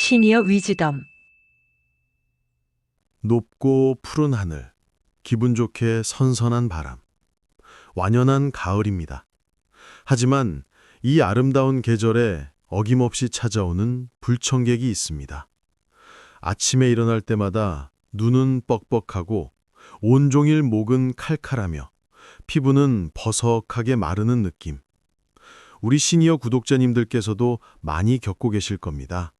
시니어 위즈덤 높고 푸른 하늘, 기분 좋게 선선한 바람, 완연한 가을입니다. 하지만 이 아름다운 계절에 어김없이 찾아오는 불청객이 있습니다. 아침에 일어날 때마다 눈은 뻑뻑하고 온종일 목은 칼칼하며 피부는 버석하게 마르는 느낌. 우리 시니어 구독자님들께서도 많이 겪고 계실 겁니다.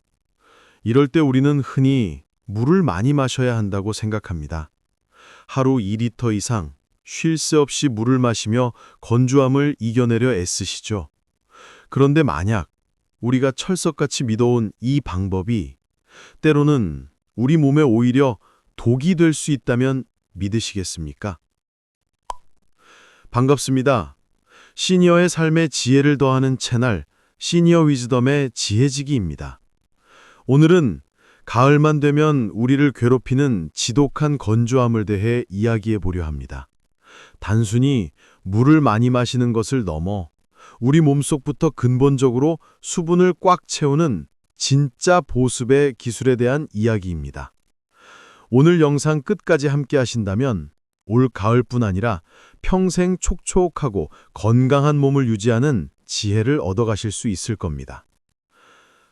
이럴 때 우리는 흔히 물을 많이 마셔야 한다고 생각합니다. 하루 2리터 이상 쉴 새 없이 물을 마시며 건조함을 이겨내려 애쓰시죠. 그런데 만약 우리가 철석같이 믿어온 이 방법이 때로는 우리 몸에 오히려 독이 될 수 있다면 믿으시겠습니까? 반갑습니다. 시니어의 삶에 지혜를 더하는 채널 시니어 위즈덤의 지혜지기입니다. 오늘은 가을만 되면 우리를 괴롭히는 지독한 건조함을 대해 이야기해 보려 합니다. 단순히 물을 많이 마시는 것을 넘어 우리 몸속부터 근본적으로 수분을 꽉 채우는 진짜 보습의 기술에 대한 이야기입니다. 오늘 영상 끝까지 함께 하신다면 올 가을뿐 아니라 평생 촉촉하고 건강한 몸을 유지하는 지혜를 얻어가실 수 있을 겁니다.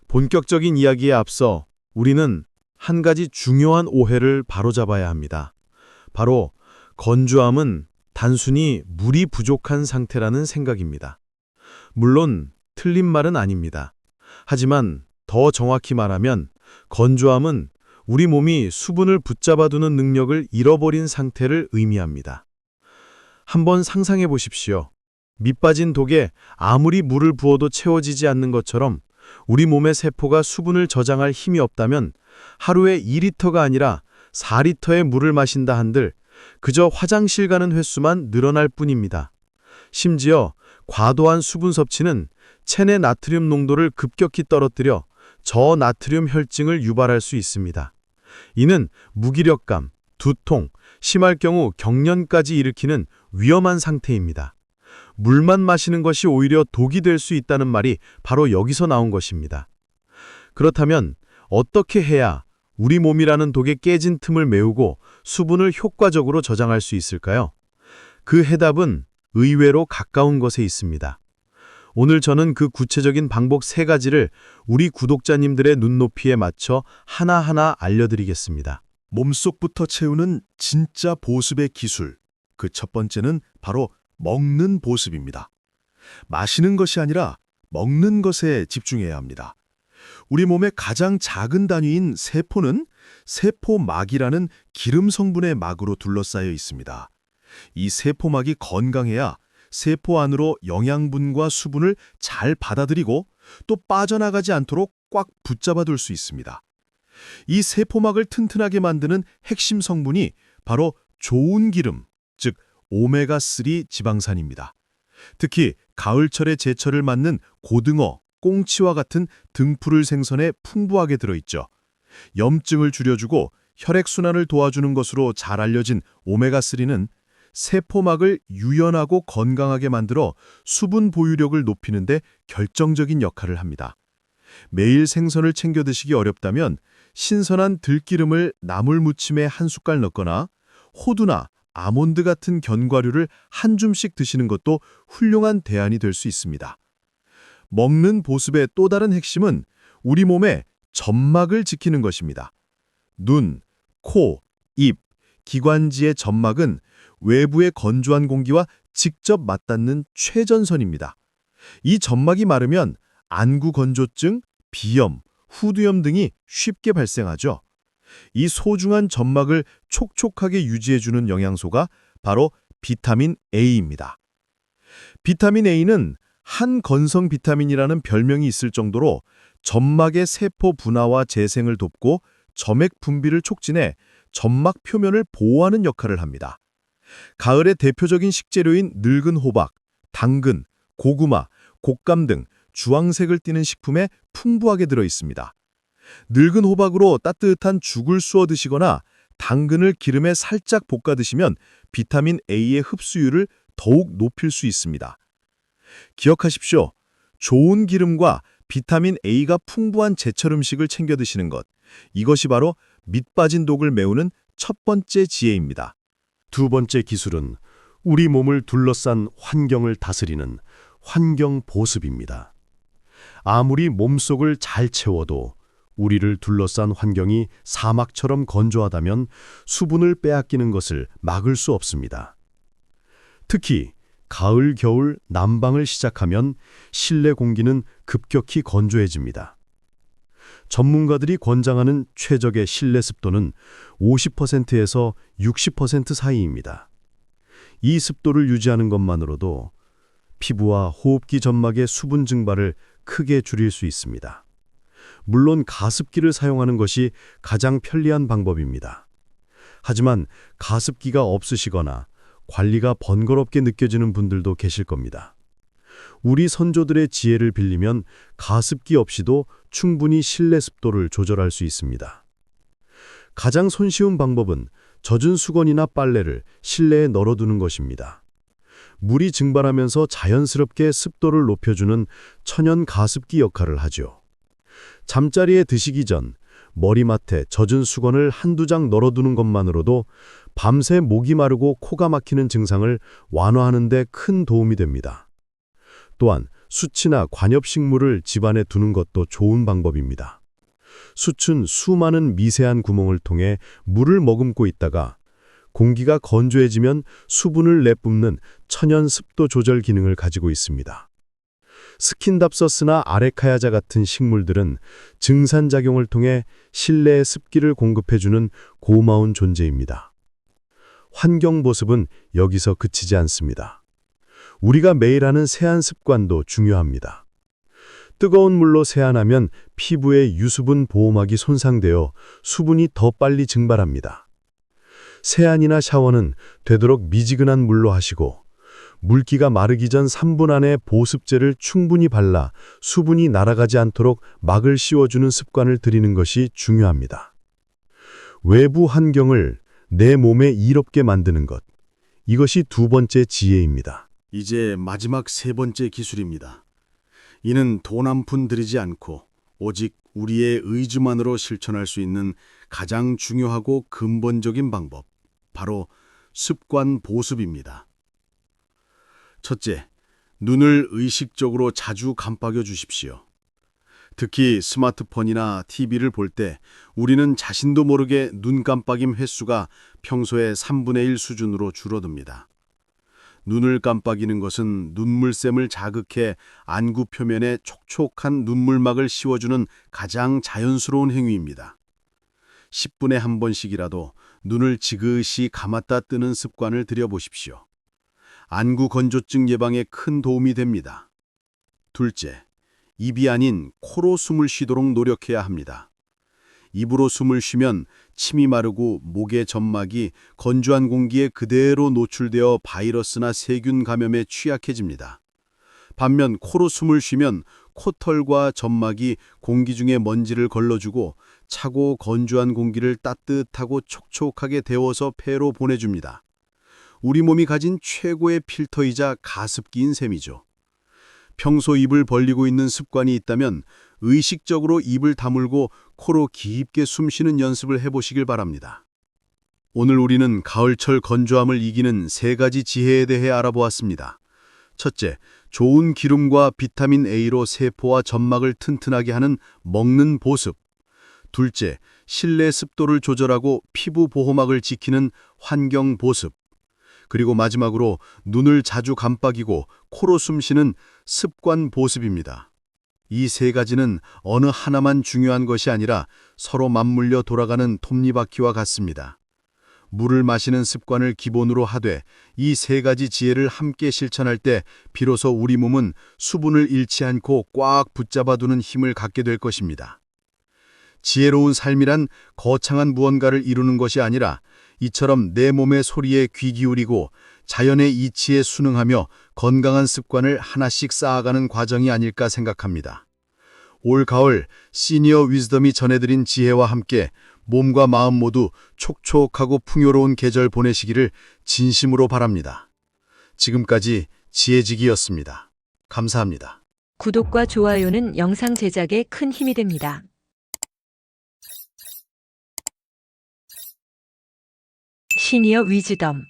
본격적인 이야기에 앞서 우리는 한 가지 중요한 오해를 바로잡아야 합니다. 바로 건조함은 단순히 물이 부족한 상태라는 생각입니다. 물론 틀린 말은 아닙니다. 하지만 더 정확히 말하면 건조함은 우리 몸이 수분을 붙잡아두는 능력을 잃어버린 상태를 의미합니다. 한번 상상해 보십시오. 밑빠진 독에 아무리 물을 부어도 채워지지 않는 것처럼 우리 몸의 세포가 수분을 저장할 힘이 없다면 하루에 2리터가 아니라 4리터의 물을 마신다 한들 그저 화장실 가는 횟수만 늘어날 뿐입니다. 심지어 과도한 수분 섭취는 체내 나트륨 농도를 급격히 떨어뜨려 저나트륨 혈증을 유발할 수 있습니다. 이는 무기력감, 두통, 심할 경우 경련까지 일으키는 위험한 상태입니다. 물만 마시는 것이 오히려 독이 될 수 있다는 말이 바로 여기서 나온 것입니다. 그렇다면 어떻게 해야 우리 몸이라는 독의 깨진 틈을 메우고 수분을 효과적으로 저장할 수 있을까요? 그 해답은 의외로 가까운 것에 있습니다. 오늘 저는 그 구체적인 방법 세 가지를 우리 구독자님들의 눈높이에 맞춰 하나하나 알려드리겠습니다. 몸속부터 채우는 진짜 보습의 기술. 그 첫 번째는 바로 먹는 보습입니다. 마시는 것이 아니라 먹는 것에 집중해야 합니다. 우리 몸의 가장 작은 단위인 세포는 세포막이라는 기름 성분의 막으로 둘러싸여 있습니다. 이 세포막이 건강해야 세포 안으로 영양분과 수분을 잘 받아들이고 또 빠져나가지 않도록 꽉 붙잡아둘 수 있습니다. 이 세포막을 튼튼하게 만드는 핵심 성분이 바로 좋은 기름, 즉 오메가3 지방산입니다. 특히 가을철의 제철을 맞는 고등어, 꽁치와 같은 등푸를 생선에 풍부하게 들어있죠. 염증을 줄여주고 혈액순환을 도와주는 것으로 잘 알려진 오메가3는 세포막을 유연하고 건강하게 만들어 수분 보유력을 높이는 데 결정적인 역할을 합니다. 매일 생선을 챙겨 드시기 어렵다면 신선한 들기름을 나물 무침에 한 숟갈 넣거나 호두나 아몬드 같은 견과류를 한 줌씩 드시는 것도 훌륭한 대안이 될 수 있습니다. 먹는 보습의 또 다른 핵심은 우리 몸의 점막을 지키는 것입니다. 눈, 코, 입, 기관지의 점막은 외부의 건조한 공기와 직접 맞닿는 최전선입니다. 이 점막이 마르면 안구 건조증, 비염, 후두염 등이 쉽게 발생하죠. 이 소중한 점막을 촉촉하게 유지해주는 영양소가 바로 비타민 A입니다. 비타민 A는 한 건성 비타민이라는 별명이 있을 정도로 점막의 세포 분화와 재생을 돕고 점액 분비를 촉진해 점막 표면을 보호하는 역할을 합니다. 가을의 대표적인 식재료인 늙은 호박, 당근, 고구마, 곶감 등 주황색을 띠는 식품에 풍부하게 들어 있습니다. 늙은 호박으로 따뜻한 죽을 쑤어 드시거나 당근을 기름에 살짝 볶아 드시면 비타민 A의 흡수율을 더욱 높일 수 있습니다. 기억하십시오. 좋은 기름과 비타민 A가 풍부한 제철 음식을 챙겨 드시는 것. 이것이 바로 밑 빠진 독을 메우는 첫 번째 지혜입니다. 두 번째 기술은 우리 몸을 둘러싼 환경을 다스리는 환경 보습입니다. 아무리 몸속을 잘 채워도 우리를 둘러싼 환경이 사막처럼 건조하다면 수분을 빼앗기는 것을 막을 수 없습니다. 특히 가을, 겨울 난방을 시작하면 실내 공기는 급격히 건조해집니다. 전문가들이 권장하는 최적의 실내 습도는 50%에서 60% 사이입니다. 이 습도를 유지하는 것만으로도 피부와 호흡기 점막의 수분 증발을 크게 줄일 수 있습니다. 물론 가습기를 사용하는 것이 가장 편리한 방법입니다. 하지만 가습기가 없으시거나 관리가 번거롭게 느껴지는 분들도 계실 겁니다. 우리 선조들의 지혜를 빌리면 가습기 없이도 충분히 실내 습도를 조절할 수 있습니다. 가장 손쉬운 방법은 젖은 수건이나 빨래를 실내에 널어두는 것입니다. 물이 증발하면서 자연스럽게 습도를 높여주는 천연 가습기 역할을 하죠. 잠자리에 드시기 전 머리맡에 젖은 수건을 한두 장 널어두는 것만으로도 밤새 목이 마르고 코가 막히는 증상을 완화하는 데 큰 도움이 됩니다. 또한 수치나 관엽식물을 집안에 두는 것도 좋은 방법입니다. 수춘 수많은 미세한 구멍을 통해 물을 머금고 있다가 공기가 건조해지면 수분을 내뿜는 천연 습도 조절 기능을 가지고 있습니다. 스킨답서스나 아레카야자 같은 식물들은 증산작용을 통해 실내에 습기를 공급해주는 고마운 존재입니다. 환경 보습은 여기서 그치지 않습니다. 우리가 매일 하는 세안 습관도 중요합니다. 뜨거운 물로 세안하면 피부의 유수분 보호막이 손상되어 수분이 더 빨리 증발합니다. 세안이나 샤워는 되도록 미지근한 물로 하시고 물기가 마르기 전 3분 안에 보습제를 충분히 발라 수분이 날아가지 않도록 막을 씌워주는 습관을 들이는 것이 중요합니다. 외부 환경을 내 몸에 이롭게 만드는 것. 이것이 두 번째 지혜입니다. 이제 마지막 세 번째 기술입니다. 이는 돈 한 푼 들이지 않고 오직 우리의 의지만으로 실천할 수 있는 가장 중요하고 근본적인 방법, 바로 습관 보습입니다. 첫째, 눈을 의식적으로 자주 깜빡여 주십시오. 특히 스마트폰이나 TV를 볼 때 우리는 자신도 모르게 눈 깜빡임 횟수가 평소의 3분의 1 수준으로 줄어듭니다. 눈을 깜빡이는 것은 눈물샘을 자극해 안구 표면에 촉촉한 눈물막을 씌워주는 가장 자연스러운 행위입니다. 10분에 한 번씩이라도 눈을 지그시 감았다 뜨는 습관을 들여보십시오. 안구 건조증 예방에 큰 도움이 됩니다. 둘째, 입이 아닌 코로 숨을 쉬도록 노력해야 합니다. 입으로 숨을 쉬면 침이 마르고 목의 점막이 건조한 공기에 그대로 노출되어 바이러스나 세균 감염에 취약해집니다. 반면 코로 숨을 쉬면 코털과 점막이 공기 중에 먼지를 걸러주고 차고 건조한 공기를 따뜻하고 촉촉하게 데워서 폐로 보내줍니다. 우리 몸이 가진 최고의 필터이자 가습기인 셈이죠. 평소 입을 벌리고 있는 습관이 있다면 의식적으로 입을 다물고 코로 깊게 숨쉬는 연습을 해보시길 바랍니다. 오늘 우리는 가을철 건조함을 이기는 세 가지 지혜에 대해 알아보았습니다. 첫째, 좋은 기름과 비타민 A로 세포와 점막을 튼튼하게 하는 먹는 보습. 둘째, 실내 습도를 조절하고 피부 보호막을 지키는 환경 보습. 그리고 마지막으로 눈을 자주 깜빡이고 코로 숨쉬는 습관 보습입니다. 이 세 가지는 어느 하나만 중요한 것이 아니라 서로 맞물려 돌아가는 톱니바퀴와 같습니다. 물을 마시는 습관을 기본으로 하되 이 세 가지 지혜를 함께 실천할 때 비로소 우리 몸은 수분을 잃지 않고 꽉 붙잡아두는 힘을 갖게 될 것입니다. 지혜로운 삶이란 거창한 무언가를 이루는 것이 아니라 이처럼 내 몸의 소리에 귀 기울이고 자연의 이치에 순응하며 건강한 습관을 하나씩 쌓아가는 과정이 아닐까 생각합니다. 올 가을 시니어 위즈덤이 전해드린 지혜와 함께 몸과 마음 모두 촉촉하고 풍요로운 계절 보내시기를 진심으로 바랍니다. 지금까지 지혜지기였습니다. 감사합니다. 구독과 좋아요는 영상 제작에 큰 힘이 됩니다. 시니어 위즈덤